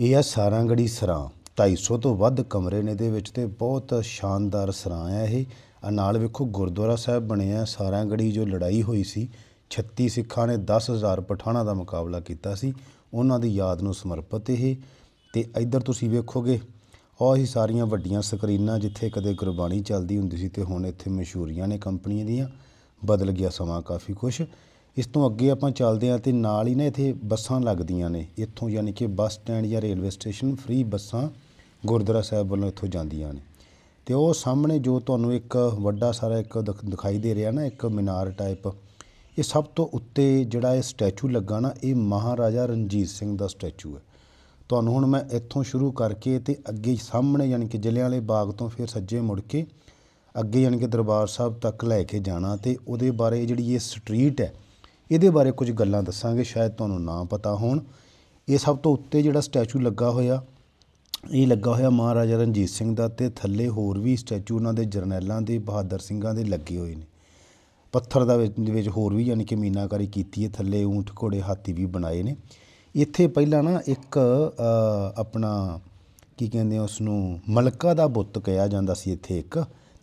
ਇਹ ਆ ਸਾਰਾਂਗੜੀ ਸਰਾਂ। 250 ਤੋਂ ਵੱਧ ਕਮਰੇ ਨੇ ਇਹਦੇ ਵਿੱਚ ਤੇ ਬਹੁਤ ਸ਼ਾਨਦਾਰ ਸਰਾਂ ਆ ਇਹ। ਆ ਨਾਲ ਵੇਖੋ ਗੁਰਦੁਆਰਾ ਸਾਹਿਬ ਬਣਿਆ ਸਾਰਾਂਗੜੀ ਜੋ ਲੜਾਈ ਹੋਈ ਸੀ 36 ਸਿੱਖਾਂ ਨੇ 10000 ਪਠਾਣਾਂ ਦਾ ਮੁਕਾਬਲਾ ਕੀਤਾ ਸੀ। ਉਹਨਾਂ ਦੀ ਯਾਦ ਨੂੰ ਸਮਰਪਿਤ ਇਹ। ਤੇ ਇੱਧਰ ਤੁਸੀਂ ਵੇਖੋਗੇ ਉਹ ਹੀ ਸਾਰੀਆਂ ਵੱਡੀਆਂ ਸਕਰੀਨਾਂ ਜਿੱਥੇ ਕਦੇ ਗੁਰਬਾਣੀ ਚੱਲਦੀ ਹੁੰਦੀ ਸੀ ਤੇ ਹੁਣ ਇੱਥੇ ਮਸ਼ਹੂਰੀਆਂ ਨੇ ਕੰਪਨੀਆਂ ਦੀਆਂ। ਬਦਲ ਗਿਆ ਸਮਾਂ ਕਾਫੀ ਕੁਛ। ਇਸ ਤੋਂ ਅੱਗੇ ਆਪਾਂ ਚੱਲਦੇ ਹਾਂ ਤੇ ਨਾਲ ਹੀ ਨਾ ਇੱਥੇ ਬੱਸਾਂ ਲੱਗਦੀਆਂ ਨੇ। ਇੱਥੋਂ ਯਾਨੀ ਕਿ ਬੱਸ ਸਟੈਂਡ ਜਾਂ ਰੇਲਵੇ ਸਟੇਸ਼ਨ ਫ੍ਰੀ ਬੱਸਾਂ ਗੁਰਦੁਆਰਾ ਸਾਹਿਬ ਵੱਲੋਂ ਇੱਥੋਂ ਜਾਂਦੀਆਂ ਨੇ। ਤੇ ਉਹ ਸਾਹਮਣੇ ਜੋ ਤੁਹਾਨੂੰ ਇੱਕ ਵੱਡਾ ਸਾਰਾ ਇੱਕ ਦਿਖ- ਦਿਖਾਈ ਦੇ ਰਿਹਾ ਨਾ, ਇੱਕ ਮੀਨਾਰ ਟਾਈਪ ਇਹ ਸਭ ਤੋਂ ਉੱਤੇ ਜਿਹੜਾ ਇਹ ਸਟੈਚੂ ਲੱਗਾ ਨਾ, ਇਹ ਮਹਾਰਾਜਾ ਰਣਜੀਤ ਸਿੰਘ ਦਾ ਸਟੈਚੂ ਹੈ। ਤੁਹਾਨੂੰ ਹੁਣ ਮੈਂ ਇੱਥੋਂ ਸ਼ੁਰੂ ਕਰਕੇ ਤੇ ਅੱਗੇ ਸਾਹਮਣੇ ਯਾਨੀ ਕਿ ਜਲਿਆਂਵਾਲੇ ਬਾਗ ਤੋਂ ਫਿਰ ਸੱਜੇ ਮੁੜ ਕੇ ਅੱਗੇ ਯਾਨੀ ਕਿ ਦਰਬਾਰ ਸਾਹਿਬ ਤੱਕ ਲੈ ਕੇ ਜਾਣਾ ਤੇ ਉਹਦੇ ਬਾਰੇ ਜਿਹੜੀ ਇਹ ਸਟਰੀਟ ਹੈ ਇਹਦੇ ਬਾਰੇ ਕੁਝ ਗੱਲਾਂ ਦੱਸਾਂਗੇ, ਸ਼ਾਇਦ ਤੁਹਾਨੂੰ ਨਾ ਪਤਾ ਹੋਣ। ਇਹ ਸਭ ਤੋਂ ਉੱਤੇ ਜਿਹੜਾ ਸਟੈਚੂ ਲੱਗਾ ਹੋਇਆ, ਇਹ ਲੱਗਾ ਹੋਇਆ ਮਹਾਰਾਜਾ ਰਣਜੀਤ ਸਿੰਘ ਦਾ ਤੇ ਥੱਲੇ ਹੋਰ ਵੀ ਸਟੈਚੂ ਉਹਨਾਂ ਦੇ ਜਰਨੈਲਾਂ ਦੇ, ਬਹਾਦਰ ਸਿੰਘਾਂ ਦੇ ਲੱਗੇ ਹੋਏ ਨੇ। ਪੱਥਰ ਦਾ ਵਿੱਚ ਹੋਰ ਵੀ ਯਾਨੀ ਕਿ ਮੀਨਾਕਾਰੀ ਕੀਤੀ ਹੈ, ਥੱਲੇ ਊਂਠ ਘੋੜੇ ਹਾਥੀ ਵੀ ਬਣਾਏ ਨੇ। ਇੱਥੇ ਪਹਿਲਾਂ ਨਾ ਇੱਕ ਆਪਣਾ ਕੀ ਕਹਿੰਦੇ ਆ ਉਸ ਨੂੰ ਮਲਕਾ ਦਾ ਬੁੱਤ ਕਿਹਾ ਜਾਂਦਾ ਸੀ ਇੱਥੇ ਇੱਕ।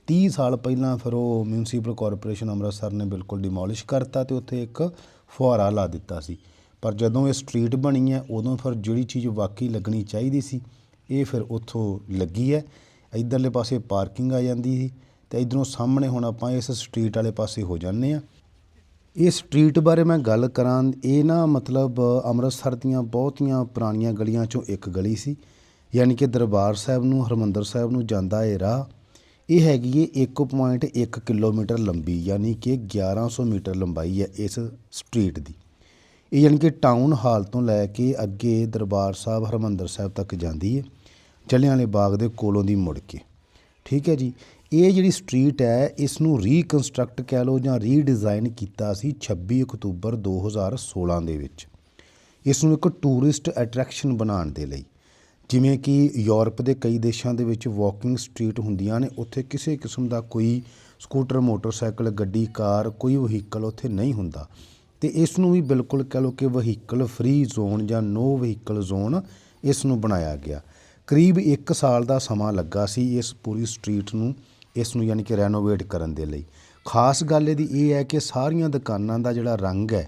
30 ਸਾਲ ਪਹਿਲਾਂ ਫਿਰ ਉਹ ਮਿਊਨਿਸਪਲ ਕਾਰਪੋਰੇਸ਼ਨ ਅੰਮ੍ਰਿਤਸਰ ਨੇ ਬਿਲਕੁਲ ਡਿਮੋਲਿਸ਼ ਕਰਤਾ ਤੇ ਉੱਥੇ ਇੱਕ ਫੁਹਾਰਾ ਲਾ ਦਿੱਤਾ ਸੀ। ਪਰ ਜਦੋਂ ਇਹ ਸਟਰੀਟ ਬਣੀ ਹੈ, ਉਦੋਂ ਫਿਰ ਜਿਹੜੀ ਚੀਜ਼ ਵਾਕਈ ਲੱਗਣੀ ਚਾਹੀਦੀ ਸੀ, ਇਹ ਫਿਰ ਉੱਥੋਂ ਲੱਗੀ ਹੈ। ਇਧਰਲੇ ਪਾਸੇ ਪਾਰਕਿੰਗ ਆ ਜਾਂਦੀ ਸੀ ਤੇ ਇਧਰੋਂ ਸਾਹਮਣੇ ਹੁਣ ਆਪਾਂ ਇਸ ਸਟਰੀਟ ਵਾਲੇ ਪਾਸੇ ਹੋ ਜਾਂਦੇ ਆ ਇਹ ਸਟਰੀਟ ਬਾਰੇ ਮੈਂ ਗੱਲ ਕਰਾਂ, ਇਹ ਨਾ ਮਤਲਬ ਅੰਮ੍ਰਿਤਸਰ ਦੀਆਂ ਬਹੁਤੀਆਂ ਪੁਰਾਣੀਆਂ ਗਲੀਆਂ ਚੋਂ ਇੱਕ ਗਲੀ ਸੀ। ਯਾਨੀ ਕਿ ਦਰਬਾਰ ਸਾਹਿਬ ਨੂੰ, ਹਰਮੰਦਰ ਸਾਹਿਬ ਨੂੰ ਜਾਂਦਾ ਇਹ ਰਾਹ। ਇਹ ਹੈਗੀ ਏ 1.1 ਕਿਲੋਮੀਟਰ ਲੰਬੀ, ਯਾਨੀ ਕਿ 1100 ਮੀਟਰ ਲੰਬਾਈ ਹੈ ਇਸ ਸਟਰੀਟ ਦੀ। ਇਹ ਯਾਨੀ ਕਿ ਟਾਊਨ ਹਾਲ ਤੋਂ ਲੈ ਕੇ ਅੱਗੇ ਦਰਬਾਰ ਸਾਹਿਬ ਹਰਮੰਦਰ ਸਾਹਿਬ ਤੱਕ ਜਾਂਦੀ ਹੈ ਜਲਿਆਂਵਾਲੇ ਬਾਗ ਦੇ ਕੋਲੋਂ ਦੀ ਮੁੜ ਕੇ। ਠੀਕ ਹੈ ਜੀ, ਇਹ ਜਿਹੜੀ ਸਟਰੀਟ ਹੈ ਇਸ ਨੂੰ ਰੀਕਨਸਟਰਕਟ ਕਹਿ ਲਓ ਜਾਂ ਰੀਡਿਜ਼ਾਈਨ ਕੀਤਾ ਸੀ 26 ਅਕਤੂਬਰ 2016 ਦੇ ਵਿੱਚ। ਇਸ ਨੂੰ ਇੱਕ ਟੂਰਿਸਟ ਅਟਰੈਕਸ਼ਨ ਬਣਾਉਣ ਦੇ ਲਈ। ਜਿਵੇਂ ਕਿ ਯੂਰਪ ਦੇ ਕਈ ਦੇਸ਼ਾਂ ਦੇ ਵਿੱਚ ਵਾਕਿੰਗ ਸਟਰੀਟ ਹੁੰਦੀਆਂ ਨੇ, ਉੱਥੇ ਕਿਸੇ ਕਿਸਮ ਦਾ ਕੋਈ ਸਕੂਟਰ ਮੋਟਰਸਾਈਕਲ ਗੱਡੀ, ਕਾਰ, ਕੋਈ ਵਹੀਕਲ ਉੱਥੇ ਨਹੀਂ ਹੁੰਦਾ। ਅਤੇ ਇਸ ਨੂੰ ਵੀ ਬਿਲਕੁਲ ਕਹਿ ਲਓ ਕਿ ਵਹੀਕਲ ਫ੍ਰੀ ਜ਼ੋਨ ਜਾਂ ਨੋ ਵਹੀਕਲ ਜ਼ੋਨ ਇਸ ਨੂੰ ਬਣਾਇਆ ਗਿਆ। ਕਰੀਬ 1 ਸਾਲ ਦਾ ਸਮਾਂ ਲੱਗਾ ਸੀ ਇਸ ਪੂਰੀ ਸਟਰੀਟ ਨੂੰ, ਇਸ ਨੂੰ ਯਾਨੀ ਕਿ ਰੈਨੋਵੇਟ ਕਰਨ ਦੇ ਲਈ। ਖਾਸ ਗੱਲ ਇਹਦੀ ਇਹ ਹੈ ਕਿ ਸਾਰੀਆਂ ਦੁਕਾਨਾਂ ਦਾ ਜਿਹੜਾ ਰੰਗ ਹੈ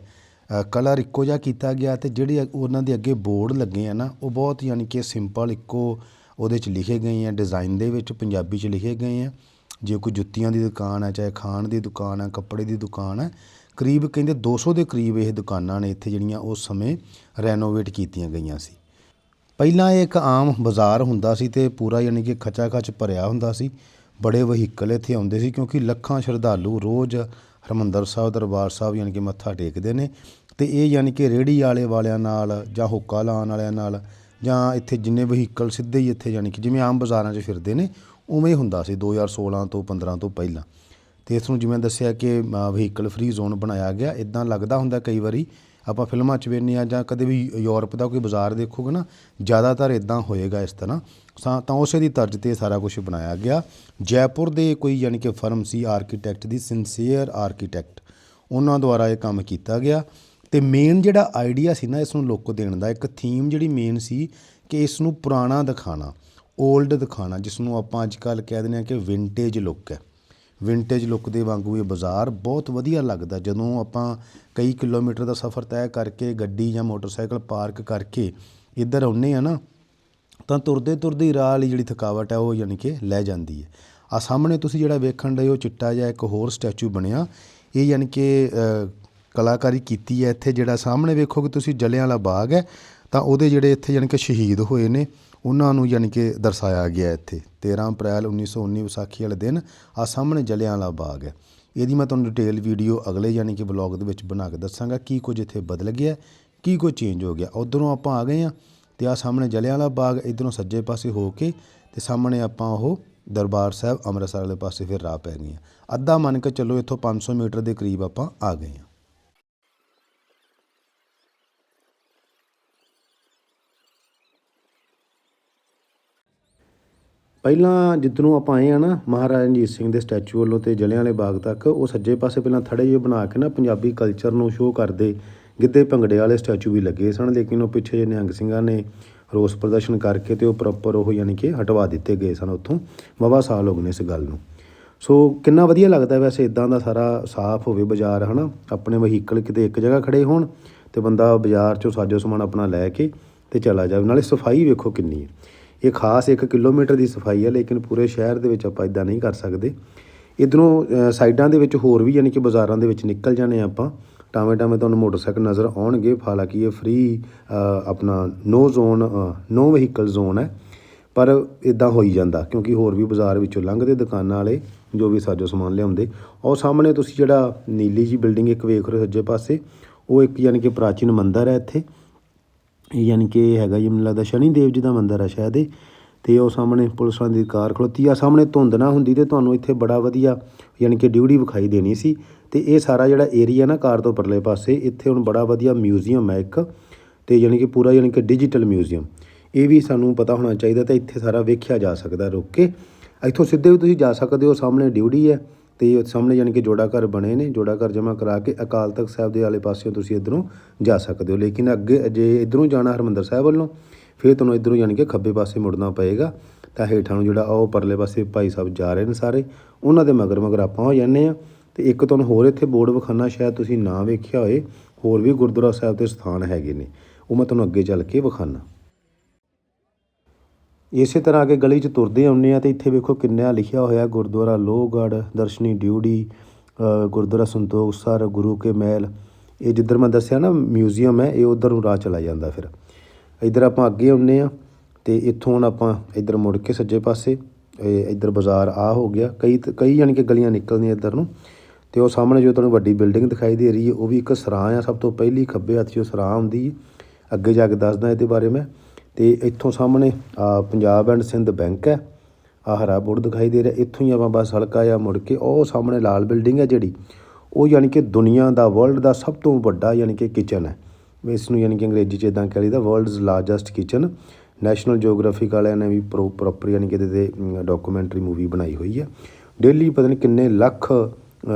ਕਲਰ ਇੱਕੋ ਜਿਹਾ ਕੀਤਾ ਗਿਆ ਅਤੇ ਜਿਹੜੇ ਅ- ਉਹਨਾਂ ਦੇ ਅੱਗੇ ਬੋਰਡ ਲੱਗੇ ਆ ਨਾ, ਉਹ ਬਹੁਤ ਯਾਨੀ ਕਿ ਸਿੰਪਲ ਇੱਕੋ ਉਹਦੇ 'ਚ ਲਿਖੇ ਗਏ ਆ ਡਿਜ਼ਾਈਨ ਦੇ ਵਿੱਚ ਪੰਜਾਬੀ 'ਚ ਲਿਖੇ ਗਏ ਆ। ਜੇ ਕੋਈ ਜੁੱਤੀਆਂ ਦੀ ਦੁਕਾਨ ਹੈ ਚਾਹੇ ਖਾਣ ਦੀ ਦੁਕਾਨ ਹੈ ਕੱਪੜੇ ਦੀ ਦੁਕਾਨ ਹੈ ਕਰੀਬ ਕਹਿੰਦੇ 200 ਦੇ ਕਰੀਬ ਇਹ ਦੁਕਾਨਾਂ ਨੇ ਇੱਥੇ ਜਿਹੜੀਆਂ ਉਸ ਸਮੇਂ ਰੈਨੋਵੇਟ ਕੀਤੀਆਂ ਗਈਆਂ ਸੀ। ਪਹਿਲਾਂ ਇਹ ਇੱਕ ਆਮ ਬਾਜ਼ਾਰ ਹੁੰਦਾ ਸੀ ਤੇ ਪੂਰਾ ਯਾਨੀ ਕਿ ਖਚਾ ਖਚ ਭਰਿਆ ਹੁੰਦਾ ਸੀ। ਬੜੇ ਵਹੀਕਲ ਇੱਥੇ ਆਉਂਦੇ ਸੀ ਕਿਉਂਕਿ ਲੱਖਾਂ ਸ਼ਰਧਾਲੂ ਰੋਜ਼ ਹਰਮੰਦਰ ਸਾਹਿਬ, ਦਰਬਾਰ ਸਾਹਿਬ ਯਾਨੀ ਕਿ ਮੱਥਾ ਟੇਕਦੇ ਨੇ। ਤੇ ਇਹ ਯਾਨੀ ਕਿ ਰੇਹੜੀ ਵਾਲੇ ਵਾਲਿਆਂ ਨਾਲ ਜਾਂ ਹੁੱਕਾ ਲਾਉਣ ਵਾਲਿਆਂ ਨਾਲ ਜਾਂ ਇੱਥੇ ਜਿੰਨੇ ਵਹੀਕਲ ਸਿੱਧੇ ਹੀ ਇੱਥੇ ਯਾਨੀ ਕਿ ਜਿਵੇਂ ਆਮ ਬਾਜ਼ਾਰਾਂ 'ਚ ਫਿਰਦੇ ਨੇ, ਉਵੇਂ ਹੁੰਦਾ ਸੀ 2016 ਤੋਂ 15 ਤੋਂ ਪਹਿਲਾਂ। ਤੇ ਇਸ ਨੂੰ ਜਿਵੇਂ ਦੱਸਿਆ ਕਿ ਵਹੀਕਲ ਫ੍ਰੀ ਜ਼ੋਨ ਬਣਾਇਆ ਗਿਆ ਇਦਾਂ ਲੱਗਦਾ ਹੁੰਦਾ ਕਈ ਵਾਰੀ ਆਪਾਂ ਫਿਲਮਾਂ 'ਚ ਵੇਖਦੇ ਆ ਜਾਂ ਕਦੇ ਵੀ ਯੂਰਪ ਦਾ ਕੋਈ ਬਾਜ਼ਾਰ ਦੇਖੋਗੇ ਨਾ, ਜ਼ਿਆਦਾਤਰ ਇਦਾਂ ਹੋਏਗਾ ਇਸ ਤਰ੍ਹਾਂ। ਸਾ- ਤਾਂ ਉਸੇ ਦੀ ਤਰਜ਼ ਤੇ ਸਾਰਾ ਕੁਝ ਬਣਾਇਆ ਗਿਆ। ਜੈਪੁਰ ਦੇ ਕੋਈ ਯਾਨੀ ਕਿ ਫਰਮ ਸੀ ਆਰਕੀਟੈਕਟ ਦੀ ਸਿੰਸੀਅਰ ਆਰਕੀਟੈਕਟ ਉਹਨਾਂ ਦੁਆਰਾ ਇਹ ਕੰਮ ਕੀਤਾ ਗਿਆ। ਤੇ ਮੇਨ ਜਿਹੜਾ ਆਈਡੀਆ ਸੀ ਨਾ ਇਸ ਨੂੰ ਲੁੱਕ ਦੇਣ ਦਾ, ਇੱਕ ਥੀਮ ਜਿਹੜੀ ਮੇਨ ਸੀ ਕਿ ਇਸ ਨੂੰ ਪੁਰਾਣਾ ਦਿਖਾਣਾ 올ਡ ਦਿਖਾਣਾ ਜਿਸ ਨੂੰ ਆਪਾਂ ਅੱਜ ਕੱਲ੍ਹ ਕਹਿ ਦਿੰਦੇ ਆ ਕਿ ਵਿੰਟੇਜ ਲੁੱਕ ਹੈ। ਵਿੰਟੇਜ ਲੁੱਕ ਦੇ ਵਾਂਗੂ ਇਹ ਬਾਜ਼ਾਰ ਬਹੁਤ ਵਧੀਆ ਲੱਗਦਾ। ਜਦੋਂ ਆਪਾਂ ਕਈ ਕਿਲੋਮੀਟਰ ਦਾ ਸਫ਼ਰ ਤੈਅ ਕਰਕੇ ਗੱਡੀ ਜਾਂ ਮੋਟਰਸਾਈਕਲ ਪਾਰਕ ਕਰਕੇ ਇੱਧਰ ਆਉਂਦੇ ਆ ਨਾ, ਤਾਂ ਤੁਰਦੇ ਤੁਰਦੇ ਰਾਹ ਲਈ ਜਿਹੜੀ ਥਕਾਵਟ ਹੈ ਉਹ ਯਾਨੀ ਕਿ ਲੈ ਜਾਂਦੀ ਹੈ। ਆ ਸਾਹਮਣੇ ਤੁਸੀਂ ਜਿਹੜਾ ਵੇਖਣ ਦੇ ਹੋ, ਚਿੱਟਾ ਜਿਹਾ ਇੱਕ ਹੋਰ ਸਟੈਚੂ ਬਣਿਆ। ਇਹ ਯਾਨੀ ਕਿ ਕਲਾਕਾਰੀ ਕੀਤੀ ਹੈ, ਇੱਥੇ ਜਿਹੜਾ ਸਾਹਮਣੇ ਵੇਖੋਗੇ ਤੁਸੀਂ ਜਲਿਆਂਵਾਲਾ ਬਾਗ ਹੈ, ਤਾਂ ਉਹਦੇ ਜਿਹੜੇ ਇੱਥੇ ਯਾਨੀ ਕਿ ਸ਼ਹੀਦ ਹੋਏ ਨੇ, ਉਹਨਾਂ ਨੂੰ ਯਾਨੀ ਕਿ ਦਰਸਾਇਆ ਗਿਆ ਇੱਥੇ। 13 ਅਪ੍ਰੈਲ 1919 ਵਿਸਾਖੀ ਵਾਲੇ ਦਿਨ ਆ ਸਾਹਮਣੇ ਜਲਿਆਂਵਾਲਾ ਬਾਗ ਹੈ। ਇਹਦੀ ਮੈਂ ਤੁਹਾਨੂੰ ਡਿਟੇਲ ਵੀਡੀਓ ਅਗਲੇ ਯਾਨੀ ਕਿ ਬਲੌਗ ਦੇ ਵਿੱਚ ਬਣਾ ਕੇ ਦੱਸਾਂਗਾ ਕੀ ਕੁਝ ਇੱਥੇ ਬਦਲ ਗਿਆ, ਕੀ ਕੁਝ ਚੇਂਜ ਹੋ ਗਿਆ। ਉਧਰੋਂ ਆਪਾਂ ਆ ਗਏ ਆ ਤੇ ਆ ਸਾਹਮਣੇ ਜਲਿਆਂਵਾਲਾ ਬਾਗ, ਇਧਰੋਂ ਸੱਜੇ ਪਾਸੇ ਹੋ ਕੇ ਤੇ ਸਾਹਮਣੇ ਆਪਾਂ ਉਹ ਦਰਬਾਰ ਸਾਹਿਬ ਅੰਮ੍ਰਿਤਸਰ ਵਾਲੇ ਪਾਸੇ ਫਿਰ ਰਾਹ ਪੈ ਗਏ ਆ ਅੱਧਾ ਮੰਨ ਕੇ ਚੱਲੋ ਇੱਥੋਂ 500 ਮੀਟਰ ਦੇ ਕਰੀਬ ਆਪਾਂ ਆ ਗਏ ਆ ਪਹਿਲਾਂ ਜਿੱਧਰੋਂ ਆਪਾਂ ਆਏ ਆ ਨਾ, ਮਹਾਰਾਜਾ ਰਣਜੀਤ ਸਿੰਘ ਦੇ ਸਟੈਚੂ ਵੱਲੋਂ ਤੇ ਜਲਿਆਂਵਾਲੇ ਬਾਗ ਤੱਕ, ਉਹ ਸੱਜੇ ਪਾਸੇ ਪਹਿਲਾਂ ਥੜੇ ਜਿਹੇ ਬਣਾ ਕੇ ਨਾ ਪੰਜਾਬੀ ਕਲਚਰ ਨੂੰ ਸ਼ੋਅ ਕਰਦੇ, ਗਿੱਧੇ ਭੰਗੜੇ ਵਾਲੇ ਸਟੈਚੂ ਵੀ ਲੱਗੇ ਸਨ, ਲੇਕਿਨ ਉਹ ਪਿੱਛੇ ਜੇ ਨਿਹੰਗ ਸਿੰਘਾਂ ਨੇ ਰੋਸ ਪ੍ਰਦਰਸ਼ਨ ਕਰਕੇ ਤੇ ਉਹ ਪ੍ਰੋਪਰ ਉਹ ਯਾਨੀ ਕਿ ਹਟਵਾ ਦਿੱਤੇ ਗਏ ਸਨ ਉੱਥੋਂ, ਵਾਹਵਾ ਸਾਲ ਹੋ ਗਏ ਨੇ ਇਸ ਗੱਲ ਨੂੰ। ਸੋ ਕਿੰਨਾ ਵਧੀਆ ਲੱਗਦਾ ਵੈਸੇ ਇਦਾਂ ਦਾ ਸਾਰਾ ਸਾਫ਼ ਹੋਵੇ ਬਾਜ਼ਾਰ, ਹਨਾ? ਆਪਣੇ ਵਹੀਕਲ ਕਿਤੇ ਇੱਕ ਜਗ੍ਹਾ ਖੜੇ ਹੋਣ ਤੇ ਬੰਦਾ ਬਾਜ਼ਾਰ ਚੋਂ ਸਾਜੋ ਸਮਾਨ ਆਪਣਾ ਲੈ ਕੇ ਤੇ ਚਲਾ ਜਾਵੇ, ਨਾਲੇ ਸਫ਼ਾਈ ਵੇਖੋ ਕਿੰਨੀ ਹੈ। ਇਹ ਖਾਸ 1 ਕਿਲੋਮੀਟਰ ਦੀ ਸਫ਼ਾਈ ਹੈ ਲੇਕਿਨ ਪੂਰੇ ਸ਼ਹਿਰ ਦੇ ਵਿੱਚ ਆਪਾਂ ਇਦਾਂ ਨਹੀਂ ਕਰ ਸਕਦੇ। ਇਧਰੋਂ ਸਾਈਡਾਂ ਦੇ ਵਿੱਚ ਹੋਰ ਵੀ ਯਾਨੀ ਕਿ ਬਾਜ਼ਾਰਾਂ ਦੇ ਵਿੱਚ ਨਿਕਲ ਜਾਣੇ ਆਪਾਂ। ਟਾਵੇਂ ਟਾਵੇਂ ਤੁਹਾਨੂੰ ਮੋਟਰਸਾਈਕਲ ਨਜ਼ਰ ਆਉਣਗੇ। ਹਾਲਾਂਕਿ ਇਹ ਫ੍ਰੀ ਆਪਣਾ no zone no vehicle zone ਹੈ। ਪਰ ਇਦਾਂ ਹੋਈ ਜਾਂਦਾ, ਕਿਉਂਕਿ ਹੋਰ ਵੀ ਬਾਜ਼ਾਰ ਵਿੱਚੋਂ ਲੰਘਦੇ ਦੁਕਾਨਾਂ ਵਾਲੇ, ਜੋ ਵੀ ਸਾਜੋ ਸਮਾਨ ਲਿਆਉਂਦੇ। ਉਹ ਸਾਹਮਣੇ ਤੁਸੀਂ ਜਿਹੜਾ ਨੀਲੀ ਜੀ ਬਿਲਡਿੰਗ ਇੱਕ ਵੇਖ ਰਹੇ ਹੋ ਸੱਜੇ ਪਾਸੇ, ਉਹ ਇੱਕ ਯਾਨੀ ਕਿ ਪ੍ਰਾਚੀਨ ਮੰਦਿਰ ਹੈ ਇੱਥੇ। ਯਾਨੀ ਕਿ ਇਹ ਹੈਗਾ ਜੀ, ਮੈਨੂੰ ਲੱਗਦਾ ਸ਼ਨੀ ਦੇਵ ਜੀ ਦਾ ਮੰਦਿਰ ਹੈ ਸ਼ਾਇਦ ਇਹ। ਤੇ ਉਹ ਸਾਹਮਣੇ ਪੁਲਿਸ ਵਾਲਿਆਂ ਦੀ ਕਾਰ ਖਲੋਤੀ ਆ। ਸਾਹਮਣੇ ਧੁੰਦ ਨਾ ਹੁੰਦੀ ਤੇ ਤੁਹਾਨੂੰ ਇੱਥੇ ਬੜਾ ਵਧੀਆ ਯਾਨੀ ਕਿ ਡਿਊਟੀ ਵਿਖਾਈ ਦੇਣੀ ਸੀ। ਅਤੇ ਇਹ ਸਾਰਾ ਜਿਹੜਾ ਏਰੀਆ ਨਾ ਕਾਰ ਤੋਂ ਪਰਲੇ ਪਾਸੇ, ਇੱਥੇ ਹੁਣ ਬੜਾ ਵਧੀਆ ਮਿਊਜ਼ੀਅਮ ਹੈ ਇੱਕ। ਅਤੇ ਯਾਨੀ ਕਿ ਪੂਰਾ ਯਾਨੀ ਕਿ ਡਿਜੀਟਲ ਮਿਊਜ਼ੀਅਮ ਇਹ ਵੀ ਸਾਨੂੰ ਪਤਾ ਹੋਣਾ ਚਾਹੀਦਾ ਤਾਂ ਇੱਥੇ ਸਾਰਾ ਵੇਖਿਆ ਜਾ ਸਕਦਾ ਰੁਕ ਕੇ। ਇੱਥੋਂ ਸਿੱਧੇ ਵੀ ਤੁਸੀਂ ਜਾ ਸਕਦੇ ਹੋ, ਸਾਹਮਣੇ ਡਿਊਟੀ ਹੈ। ਅਤੇ ਉਹ ਸਾਹਮਣੇ ਯਾਨੀ ਕਿ ਜੋੜਾ ਘਰ ਬਣੇ ਨੇ, ਜੋੜਾ ਘਰ ਜਮ੍ਹਾਂ ਕਰਾ ਕੇ ਅਕਾਲ ਤਖਤ ਸਾਹਿਬ ਦੇ ਆਲੇ ਪਾਸਿਓਂ ਤੁਸੀਂ ਇੱਧਰੋਂ ਜਾ ਸਕਦੇ ਹੋ। ਲੇਕਿਨ ਅੱਗੇ ਜੇ ਇੱਧਰੋਂ ਜਾਣਾ ਹਰਮੰਦਰ ਸਾਹਿਬ ਵੱਲੋਂ, ਫਿਰ ਤੁਹਾਨੂੰ ਇੱਧਰੋਂ ਯਾਨੀ ਕਿ ਖੱਬੇ ਪਾਸੇ ਮੁੜਨਾ ਪਏਗਾ। ਤਾਂ ਹੇਠਾਂ ਨੂੰ ਜਿਹੜਾ ਉਹ ਪਰਲੇ ਪਾਸੇ ਭਾਈ ਸਾਹਿਬ ਜਾ ਰਹੇ ਨੇ ਸਾਰੇ, ਉਹਨਾਂ ਦੇ ਮਗਰ ਮਗਰ ਆਪਾਂ ਹੋ ਜਾਂਦੇ ਆ ਤੇ ਇੱਕ ਤੁਹਾਨੂੰ ਹੋਰ ਇੱਥੇ ਬੋਰਡ ਵਿਖਾਣਾ ਸ਼ਾਇਦ ਤੁਸੀਂ ਨਾ ਵੇਖਿਆ ਹੋਏ, ਹੋਰ ਵੀ ਗੁਰਦੁਆਰਾ ਸਾਹਿਬ ਦੇ ਸਥਾਨ ਹੈਗੇ ਨੇ। ਉਹ ਮੈਂ ਤੁਹਾਨੂੰ ਅੱਗੇ ਚੱਲ ਕੇ ਵਿਖਾਣਾ ਇਸੇ ਤਰ੍ਹਾਂ ਅੱਗੇ ਗਲੀ 'ਚ ਤੁਰਦੇ ਆਉਂਦੇ ਹਾਂ ਅਤੇ ਇੱਥੇ ਵੇਖੋ ਕਿੰਨਾ ਲਿਖਿਆ ਹੋਇਆ ਗੁਰਦੁਆਰਾ ਲੋਹਗੜ੍ਹ, ਦਰਸ਼ਨੀ ਡਿਊੜੀ ਗੁਰਦੁਆਰਾ ਸੰਤੋਖ, ਸਰ, ਗੁਰੂ ਕੇ ਮਹਿਲ। ਇਹ ਜਿੱਧਰ ਮੈਂ ਦੱਸਿਆ ਨਾ ਮਿਊਜ਼ੀਅਮ ਹੈ, ਇਹ ਉਧਰ ਨੂੰ ਰਾਹ ਚਲਾ ਜਾਂਦਾ ਫਿਰ। ਇੱਧਰ ਆਪਾਂ ਅੱਗੇ ਆਉਂਦੇ ਹਾਂ ਅਤੇ ਇੱਥੋਂ ਹੁਣ ਆਪਾਂ ਇੱਧਰ ਮੁੜ ਕੇ ਸੱਜੇ ਪਾਸੇ ਇੱਧਰ ਬਾਜ਼ਾਰ ਆ ਹੋ ਗਿਆ। ਕਈ ਕਈ ਯਾਨੀ ਕਿ ਗਲੀਆਂ ਨਿਕਲਦੀਆਂ ਇੱਧਰ ਨੂੰ ਤੇ ਉਹ ਸਾਹਮਣੇ ਜੋ ਤੁਹਾਨੂੰ ਵੱਡੀ ਬਿਲਡਿੰਗ ਦਿਖਾਈ ਦੇ ਰਹੀ ਹੈ, ਉਹ ਵੀ ਇੱਕ ਸਰਾਂ ਆ, ਸਭ ਤੋਂ ਪਹਿਲੀ ਖੱਬੇ ਹੱਥ ਜੋ ਉਹ ਸਰਾਂ ਹੁੰਦੀ ਹੈ। ਅੱਗੇ ਜਾ ਕੇ ਦੱਸਦਾ ਇਹਦੇ ਬਾਰੇ ਮੈਂ। ਤੇ ਇੱਥੋਂ ਸਾਹਮਣੇ, ਆ ਪੰਜਾਬ ਐਂਡ ਸਿੰਧ ਬੈਂਕ ਹੈ। ਆ ਹਰਾ ਬੋਰਡ ਦਿਖਾਈ ਦੇ ਰਿਹਾ, ਇੱਥੋਂ ਹੀ ਆਪਾਂ ਬਸ ਹਲਕਾ ਜਿਹਾ ਮੁੜ ਕੇ, ਉਹ ਸਾਹਮਣੇ ਲਾਲ ਬਿਲਡਿੰਗ ਹੈ ਜਿਹੜੀ, ਉਹ ਯਾਨੀ ਕਿ ਦੁਨੀਆ ਦਾ ਵਰਲਡ ਦਾ ਸਭ ਤੋਂ ਵੱਡਾ ਯਾਨੀ ਕਿ ਕਿਚਨ ਹੈ। ਇਸ ਨੂੰ ਯਾਨੀ ਕਿ ਅੰਗਰੇਜ਼ੀ 'ਚ ਇਦਾਂ ਕਹਿ ਲਈਦਾ world's largest kitchen National Geographic ਵਾਲਿਆਂ ਨੇ ਵੀ ਪ੍ਰੋ ਪ੍ਰੋਪਰ ਯਾਨੀ ਕਿ ਇਹਦੇ ਤੇ ਡਾਕੂਮੈਂਟਰੀ ਮੂਵੀ ਬਣਾਈ ਹੋਈ ਹੈ। ਡੇਲੀ ਪਤਾ ਨਹੀਂ ਕਿੰਨੇ ਲੱਖ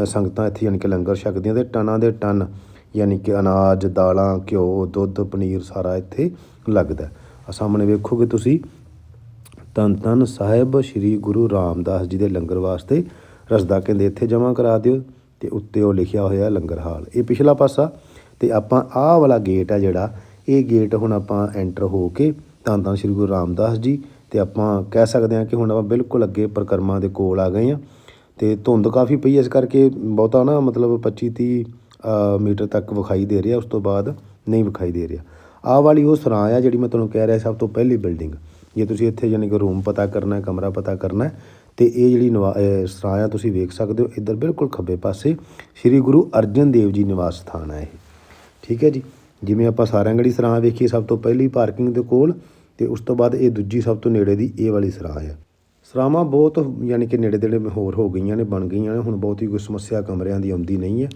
ਸੰਗਤਾਂ ਇੱਥੇ ਯਾਨੀ ਕਿ ਲੰਗਰ ਛਕਦੀਆਂ ਤੇ ਟਨਾਂ ਦੇ ਟਨ ਯਾਨੀ ਕਿ ਅਨਾਜ, ਦਾਲਾਂ, ਘਿਓ, ਦੁੱਧ, ਪਨੀਰ ਸਾਰਾ ਇੱਥੇ ਲੱਗਦਾ ਆ ਸਾਹਮਣੇ ਵੇਖੋਗੇ ਤੁਸੀਂ ਧੰਨ ਧੰਨ ਸਾਹਿਬ ਸ੍ਰੀ ਗੁਰੂ ਰਾਮਦਾਸ ਜੀ ਦੇ ਲੰਗਰ ਵਾਸਤੇ ਰਸਦਾ ਕਹਿੰਦੇ ਇੱਥੇ ਜਮ੍ਹਾਂ ਕਰਾ ਦਿਓ ਤੇ ਉੱਤੇ ਉਹ ਲਿਖਿਆ ਹੋਇਆ ਲੰਗਰ ਹਾਲ। ਇਹ ਪਿਛਲਾ ਪਾਸਾ ਤੇ ਆਪਾਂ ਆਹ ਵਾਲਾ ਗੇਟ ਆ ਜਿਹੜਾ, ਇਹ ਗੇਟ ਹੁਣ ਆਪਾਂ ਐਂਟਰ ਹੋ ਕੇ ਧੰਨ ਧੰਨ ਸ੍ਰੀ ਗੁਰੂ ਰਾਮਦਾਸ ਜੀ ਤੇ ਆਪਾਂ ਕਹਿ ਸਕਦੇ ਹਾਂ ਕਿ ਹੁਣ ਆਪਾਂ ਬਿਲਕੁਲ ਅੱਗੇ ਪਰਿਕਰਮਾ ਦੇ ਕੋਲ ਆ ਗਏ ਆ ਤੇ ਧੁੰਦ ਕਾਫੀ ਪਈ ਇਸ ਕਰਕੇ ਬਹੁਤਾ ਨਾ ਮਤਲਬ 25 30 ਮੀਟਰ ਤੱਕ ਵਿਖਾਈ ਦੇ ਰਿਹਾ, ਉਸ ਤੋਂ ਬਾਅਦ ਨਹੀਂ ਵਿਖਾਈ ਦੇ ਰਿਹਾ। ਆਹ ਵਾਲੀ ਉਹ ਸਰਾਂ ਆ ਜਿਹੜੀ ਮੈਂ ਤੁਹਾਨੂੰ ਕਹਿ ਰਿਹਾ ਸਭ ਤੋਂ ਪਹਿਲੀ ਬਿਲਡਿੰਗ। ਜੇ ਤੁਸੀਂ ਇੱਥੇ ਯਾਨੀ ਕਿ ਰੂਮ ਪਤਾ ਕਰਨਾ ਹੈ ਕਮਰਾ ਪਤਾ ਕਰਨਾ ਹੈ ਤੇ ਇਹ ਜਿਹੜੀ ਨਿਵਾ- ਅਹ ਸਰਾਂ ਆ ਤੁਸੀਂ ਵੇਖ ਸਕਦੇ ਹੋ, ਇੱਧਰ ਬਿਲਕੁਲ ਖੱਬੇ ਪਾਸੇ ਸ੍ਰੀ ਗੁਰੂ ਅਰਜਨ ਦੇਵ ਜੀ ਨਿਵਾਸ ਸਥਾਨ ਹੈ ਇਹ। ਠੀਕ ਹੈ ਜੀ? ਜਿਵੇਂ ਆਪਾਂ ਸਾਰਿਆਂਗੜੀ ਸਰਾਂ ਵੇਖੀ ਸਭ ਤੋਂ ਪਹਿਲੀ ਪਾਰਕਿੰਗ ਦੇ ਕੋਲ, ਤੇ ਉਸ ਤੋਂ ਬਾਅਦ ਇਹ ਦੂਜੀ ਸਭ ਤੋਂ ਨੇੜੇ ਦੀ ਇਹ ਵਾਲੀ ਸਰਾਂ ਹੈ ਸਰਾਵਾਂ ਬਹੁਤ, ਯਾਨੀ ਕਿ ਨੇੜੇ ਤੇੜੇ ਹੋਰ ਹੋ ਗਈਆਂ ਨੇ, ਬਣ ਗਈਆਂ ਨੇ, ਹੁਣ ਬਹੁਤੀ ਕੋਈ ਸਮੱਸਿਆ ਕਮਰਿਆਂ ਦੀ ਆਉਂਦੀ ਨਹੀਂ ਹੈ।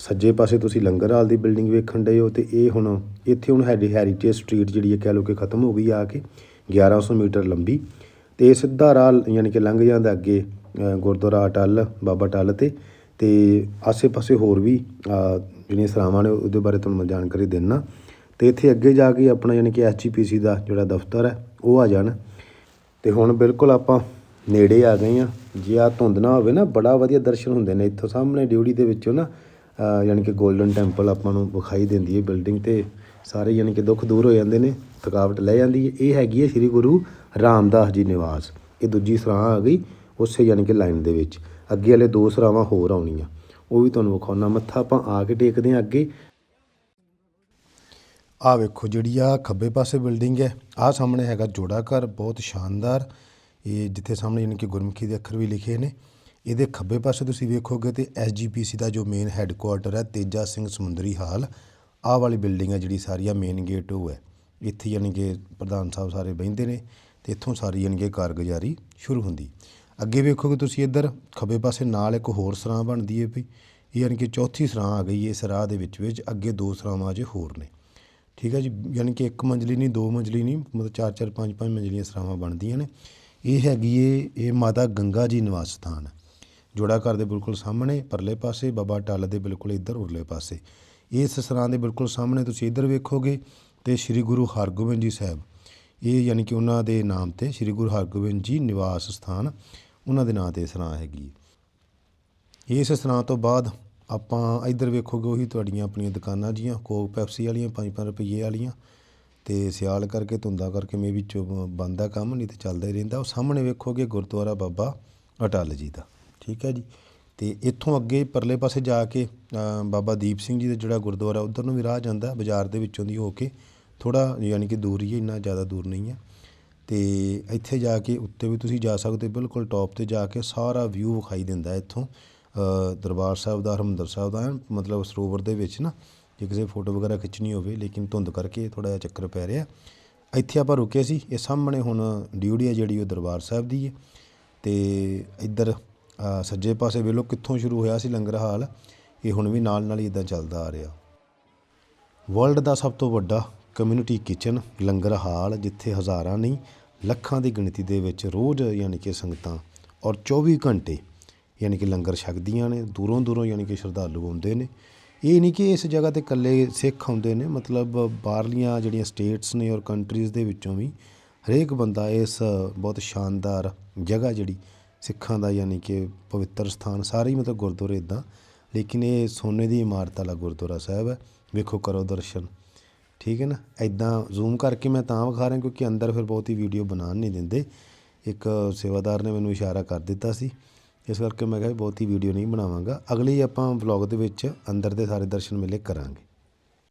ਸੱਜੇ ਪਾਸੇ ਤੁਸੀਂ ਲੰਗਰ ਹਾਲ ਦੀ ਬਿਲਡਿੰਗ ਵੇਖਣ ਡਏ ਹੋ ਤੇ ਇਹ ਹੁਣ ਇੱਥੇ ਹੁਣ ਹੈਡੀ ਹੈਰੀਟੇਜ ਸਟਰੀਟ ਜਿਹੜੀ ਹੈ ਕਹਿ ਲਓ ਕਿ ਖਤਮ ਹੋ ਗਈ ਆ ਕੇ 1100 ਮੀਟਰ ਲੰਬੀ ਤੇ ਇਹ ਸਿੱਧਾ ਰਾਹ ਯਾਨੀ ਕਿ ਲੰਘ ਜਾਂਦਾ ਅੱਗੇ ਗੁਰਦੁਆਰਾ ਅਟਲ ਬਾਬਾ ਟੱਲ ਤੇ ਤੇ ਆਸੇ-ਪਾਸੇ ਹੋਰ ਵੀ ਜਿਹੜੀਆਂ ਸਰਾਵਾਂ ਨੇ ਉਹਦੇ ਬਾਰੇ ਤੁਹਾਨੂੰ ਮੈਂ ਜਾਣਕਾਰੀ ਦਿੰਨਾ। ਤੇ ਇੱਥੇ ਅੱਗੇ ਜਾ ਕੇ ਆਪਣਾ ਯਾਨੀ ਕਿ ਐਸਜੀਪੀਸੀ ਦਾ ਜਿਹੜਾ ਦਫ਼ਤਰ ਹੈ, ਉਹ ਆ ਜਾਣ। ਤੇ ਹੁਣ ਬਿਲਕੁਲ ਆਪਾਂ ਨੇੜੇ ਆ ਗਏ ਆ ਜੇ ਆ ਧੁੰਦ ਨਾ ਹੋਵੇ ਨਾ, ਬੜਾ ਵਧੀਆ ਦਰਸ਼ਨ ਹੁੰਦੇ ਨੇ। ਇੱਥੋਂ ਸਾਹਮਣੇ ਡਿਊਟੀ ਦੇ ਵਿੱਚੋਂ ਨਾ ਯਾਨੀ ਕਿ 골ਡਨ ਟੈਂਪਲ ਆਪਾਂ ਨੂੰ ਵਿਖਾਈ ਦਿੰਦੀ ਹੈ ਬਿਲਡਿੰਗ ਤੇ। ਸਾਰੇ ਯਾਨੀ ਕਿ ਦੁੱਖ ਦੂਰ ਹੋ ਜਾਂਦੇ ਨੇ, ਥਕਾਵਟ ਲੈ ਜਾਂਦੀ ਹੈ। ਇਹ ਹੈਗੀ ਹੈ ਸ੍ਰੀ ਗੁਰੂ ਰਾਮਦਾਸ ਜੀ ਨਿਵਾਸ। ਇਹ ਦੂਜੀ ਸਰਾਂ ਆ ਗਈ ਉਸੇ ਯਾਨੀ ਕਿ ਲਾਈਨ ਦੇ ਵਿੱਚ। ਅੱਗੇ ਵਾਲੇ ਦੋ ਸਰਾਵਾਂ ਹੋਰ ਆਉਣੀਆਂ। ਉਹ ਵੀ ਤੁਹਾਨੂੰ ਵਿਖਾਉਣਾ ਮੱਥਾ ਆਪਾਂ ਆ ਕੇ ਟੇਕਦੇ ਹਾਂ ਅੱਗੇ। ਆ ਵੇਖੋ ਜਿਹੜੀ ਆ ਖੱਬੇ ਪਾਸੇ ਬਿਲਡਿੰਗ ਹੈ। ਆ ਸਾਹਮਣੇ ਹੈਗਾ ਜੋੜਾ ਘਰ, ਬਹੁਤ ਸ਼ਾਨਦਾਰ। ਇਹ ਜਿੱਥੇ ਸਾਹਮਣੇ ਯਾਨੀ ਕਿ ਗੁਰਮੁਖੀ ਦੇ ਅੱਖਰ ਵੀ ਲਿਖੇ ਨੇ। ਇਹਦੇ ਖੱਬੇ ਪਾਸੇ ਤੁਸੀਂ ਵੇਖੋਗੇ ਤੇ ਐਸਜੀਪੀਸੀ ਦਾ ਜੋ ਮੇਨ ਹੈੱਡਕੁਆਟਰ ਹੈ, ਤੇਜਾ ਸਿੰਘ ਸਮੁੰਦਰੀ ਹਾਲ, ਆਹ ਵਾਲੀ ਬਿਲਡਿੰਗ ਹੈ ਜਿਹੜੀ ਸਾਰੀ ਆ ਮੇਨ ਗੇਟ ਉਹ ਹੈ। ਇੱਥੇ ਯਾਨੀ ਕਿ ਪ੍ਰਧਾਨ ਸਾਹਿਬ ਸਾਰੇ ਬਹਿੰਦੇ ਨੇ ਤੇ ਇੱਥੋਂ ਸਾਰੀ ਯਾਨੀ ਕਿ ਕਾਰਗੁਜ਼ਾਰੀ ਸ਼ੁਰੂ ਹੁੰਦੀ। ਅੱਗੇ ਵੇਖੋਗੇ ਤੁਸੀਂ ਇੱਧਰ, ਖੱਬੇ ਪਾਸੇ ਨਾਲ ਇੱਕ ਹੋਰ ਸਰਾਂ ਬਣਦੀ ਹੈ ਵੀ, ਇਹ ਯਾਨੀ ਕਿ ਚੌਥੀ ਸਰਾਂ ਆ ਗਈ ਹੈ ਇਸ ਰਾਹ ਦੇ ਵਿੱਚ ਵਿੱਚ ਅੱਗੇ ਦੋ ਸਰਾਵਾਂ ਅਜੇ ਹੋਰ ਨੇ। ਠੀਕ ਹੈ ਜੀ ਯਾਨੀ ਕਿ ਇੱਕ ਮੰਜ਼ਲੀ ਨਹੀਂ, ਦੋ ਮੰਜ਼ਲੀ ਨਹੀਂ, ਮਤਲਬ ਚਾਰ ਚਾਰ, ਪੰਜ ਪੰਜ ਮੰਜ਼ਲੀਆਂ ਸਰਾਵਾਂ ਬਣਦੀਆਂ ਨੇ। ਇਹ ਹੈਗੀ ਏ, ਇਹ ਮਾਤਾ ਗੰਗਾ ਜੀ ਨਿਵਾਸ ਸਥਾਨ ਹੈ। ਜੋੜਾ ਘਰ ਦੇ ਬਿਲਕੁਲ ਸਾਹਮਣੇ, ਪਰਲੇ ਪਾਸੇ, ਬਾਬਾ ਟੱਲ ਦੇ ਬਿਲਕੁਲ ਇੱਧਰ, ਉਰਲੇ ਪਾਸੇ। ਇਸ ਸਰਾਂ ਦੇ ਬਿਲਕੁਲ ਸਾਹਮਣੇ ਤੁਸੀਂ ਇੱਧਰ ਵੇਖੋਗੇ ਤੇ ਸ੍ਰੀ ਗੁਰੂ ਹਰਗੋਬਿੰਦ ਜੀ ਸਾਹਿਬ। ਇਹ ਯਾਨੀ ਕਿ ਉਹਨਾਂ ਦੇ ਨਾਮ ਤੇ ਸ੍ਰੀ ਗੁਰੂ ਹਰਗੋਬਿੰਦ ਜੀ ਨਿਵਾਸ ਸਥਾਨ ਉਹਨਾਂ ਦੇ ਨਾਂ ਤੇ ਸਰਾਂ ਹੈਗੀ ਇਸ ਸਰਾਂ ਤੋਂ ਬਾਅਦ ਆਪਾਂ ਇੱਧਰ ਵੇਖੋਗੇ ਉਹੀ ਤੁਹਾਡੀਆਂ ਆਪਣੀਆਂ ਦੁਕਾਨਾਂ ਜੀਆਂ, ਕੋਕ ਪੈਪਸੀ ਵਾਲੀਆਂ 5-5 ਰੁਪਏ ਵਾਲੀਆਂ ਤੇ ਸਿਆਲ ਕਰਕੇ, ਧੁੰਦਾ ਕਰਕੇ ਮੇ ਵਿੱਚ ਬੰਦ ਆ ਕੰਮ, ਨਹੀਂ ਤੇ ਚੱਲਦਾ ਹੀ ਰਹਿੰਦਾ। ਉਹ ਸਾਹਮਣੇ ਵੇਖੋਗੇ ਗੁਰਦੁਆਰਾ ਬਾਬਾ ਅਟਲ ਜੀ ਦਾ। ਠੀਕ ਹੈ ਜੀ। ਅਤੇ ਇੱਥੋਂ ਅੱਗੇ ਪਰਲੇ ਪਾਸੇ ਜਾ ਕੇ ਬਾਬਾ ਦੀਪ ਸਿੰਘ ਜੀ ਦਾ ਜਿਹੜਾ ਗੁਰਦੁਆਰਾ, ਉੱਧਰ ਨੂੰ ਵੀ ਰਾਹ ਜਾਂਦਾ ਬਾਜ਼ਾਰ ਦੇ ਵਿੱਚੋਂ ਦੀ ਹੋ ਕੇ। ਥੋੜ੍ਹਾ ਯਾਨੀ ਕਿ ਦੂਰ ਹੀ ਹੈ, ਇੰਨਾ ਜ਼ਿਆਦਾ ਦੂਰ ਨਹੀਂ ਹੈ। ਅਤੇ ਇੱਥੇ ਜਾ ਕੇ ਉੱਤੇ ਵੀ ਤੁਸੀਂ ਜਾ ਸਕਦੇ, ਬਿਲਕੁਲ ਟੌਪ ਤੇ ਜਾ ਕੇ ਸਾਰਾ ਵਿਊ ਵਿਖਾਈ ਦਿੰਦਾ ਇੱਥੋਂ। ਦਰਬਾਰ ਸਾਹਿਬ ਦਾ, ਹਰਿਮੰਦਰ ਸਾਹਿਬ ਦਾ ਮਤਲਬ ਸਰੋਵਰ ਦੇ ਵਿੱਚ ਨਾ, ਜੇ ਕਿਸੇ ਫੋਟੋ ਵਗੈਰਾ ਖਿੱਚਣੀ ਹੋਵੇ, ਲੇਕਿਨ ਧੁੰਦ ਕਰਕੇ ਥੋੜਾ ਜਿਹਾ ਚੱਕਰ ਪੈ ਰਿਹਾ। ਇੱਥੇ ਆਪਾਂ ਰੁਕੇ ਸੀ, ਇਹ ਸਾਹਮਣੇ ਹੁਣ ਡਿਊਟੀ ਹੈ ਜਿਹੜੀ ਉਹ ਦਰਬਾਰ ਸਾਹਿਬ ਦੀ ਹੈ। ਤੇ ਇੱਧਰ ਸੱਜੇ ਪਾਸੇ ਵੇਲੋ ਕਿੱਥੋਂ ਸ਼ੁਰੂ ਹੋਇਆ ਸੀ ਲੰਗਰ ਹਾਲ, ਇਹ ਹੁਣ ਵੀ ਨਾਲ ਨਾਲ ਹੀ ਇਦਾਂ ਚੱਲਦਾ ਆ ਰਿਹਾ। ਵਰਲਡ ਦਾ ਸਭ ਤੋਂ ਵੱਡਾ ਕਮਿਊਨਿਟੀ ਕਿਚਨ ਲੰਗਰ ਹਾਲ, ਜਿੱਥੇ ਹਜ਼ਾਰਾਂ ਨਹੀਂ, ਲੱਖਾਂ ਦੀ ਗਿਣਤੀ ਦੇ ਵਿੱਚ ਰੋਜ਼ ਯਾਨੀ ਕਿ ਸੰਗਤਾਂ ਔਰ 24 ਘੰਟੇ ਯਾਨੀ ਕਿ ਲੰਗਰ ਛਕਦੀਆਂ ਨੇ, ਦੂਰੋਂ ਦੂਰੋਂ ਯਾਨੀ ਕਿ ਸ਼ਰਧਾਲੂ ਆਉਂਦੇ ਨੇ। ਇਹ ਨਹੀਂ ਕਿ ਇਸ ਜਗ੍ਹਾ ਤੇ ਇਕੱਲੇ ਸਿੱਖ ਆਉਂਦੇ ਨੇ, ਮਤਲਬ ਬਾਹਰਲੀਆਂ ਜਿਹੜੀਆਂ ਸਟੇਟਸ ਨੇ ਔਰ ਕੰਟਰੀਜ਼ ਦੇ ਵਿੱਚੋਂ ਵੀ ਹਰੇਕ ਬੰਦਾ ਇਸ ਬਹੁਤ ਸ਼ਾਨਦਾਰ ਜਗ੍ਹਾ ਜਿਹੜੀ ਸਿੱਖਾਂ ਦਾ ਯਾਨੀ ਕਿ ਪਵਿੱਤਰ ਸਥਾਨ, ਸਾਰੇ ਹੀ ਮਤਲਬ ਗੁਰਦੁਆਰੇ ਇਦਾਂ। ਲੇਕਿਨ ਇਹ ਸੋਨੇ ਦੀ ਇਮਾਰਤ ਵਾਲਾ ਗੁਰਦੁਆਰਾ ਸਾਹਿਬ ਹੈ। ਵੇਖੋ ਕਰੋ ਦਰਸ਼ਨ। ਠੀਕ ਹੈ ਨਾ? ਐਦਾਂ ਜ਼ੂਮ ਕਰਕੇ ਮੈਂ ਤਾਂ ਵਿਖਾ ਰਿਹਾ ਕਿਉਂਕਿ ਅੰਦਰ ਫਿਰ ਬਹੁਤੀ ਵੀਡੀਓ ਬਣਾਉਣ ਨਹੀਂ ਦਿੰਦੇ। ਇੱਕ ਸੇਵਾਦਾਰ ਨੇ ਮੈਨੂੰ ਇਸ਼ਾਰਾ ਕਰ ਦਿੱਤਾ ਸੀ। ਇਸ ਕਰਕੇ ਮੈਂ ਕਿਹਾ ਵੀ ਬਹੁਤੀ ਵੀਡੀਓ ਨਹੀਂ ਬਣਾਵਾਂਗਾ। ਅਗਲੀ ਆਪਾਂ ਵਲੌਗ ਦੇ ਵਿੱਚ ਅੰਦਰ ਦੇ ਸਾਰੇ ਦਰਸ਼ਨ ਮੇਲੇ ਕਰਾਂਗੇ।